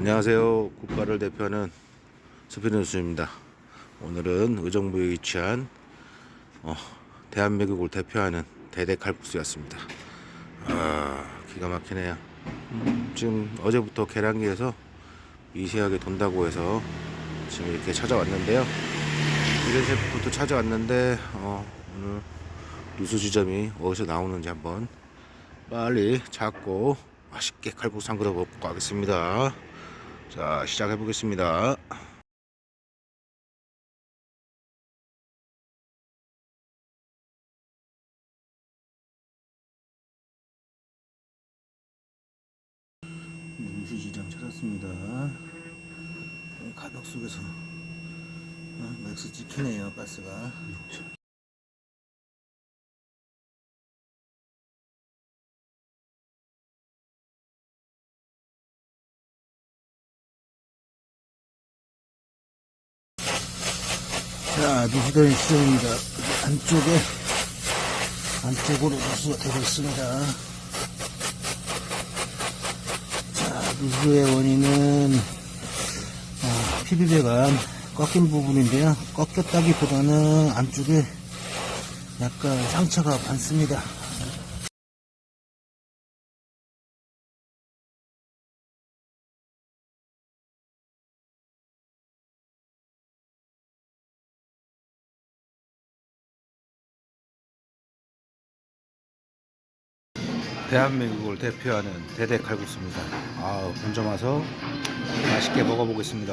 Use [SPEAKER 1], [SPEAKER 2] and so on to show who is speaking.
[SPEAKER 1] 안녕하세요. 국가를 대표하는 스피드뉴스입니다. 오늘은 의정부에 위치한 어, 대한민국을 대표하는 대대 칼국수였습니다. 아, 기가 막히네요. 음, 지금 어제부터 계량기에서 미세하게 돈다고 해서 지금 이렇게 찾아왔는데요. 이런 셰프부터 찾아왔는데 어, 오늘 누수 지점이 어디서 나오는지 한번 빨리 잡고 맛있게 칼국수 한 그릇 먹고 가겠습니다. 자, 시작해 보겠습니다. 누수지점 찾았습니다. 가벽 속에서 어, 맥스 찍히네요, 가스가. 자, 누수된 시점입니다. 안쪽에, 안쪽으로 누수가 되고 있습니다. 자, 누수의 원인은, 아, PB배가 꺾인 부분인데요. 꺾였다기보다는 안쪽에 약간 상처가 많습니다. 대한민국을 대표하는 대대 칼국수입니다. 아, 먼저 와서 맛있게 먹어보겠습니다.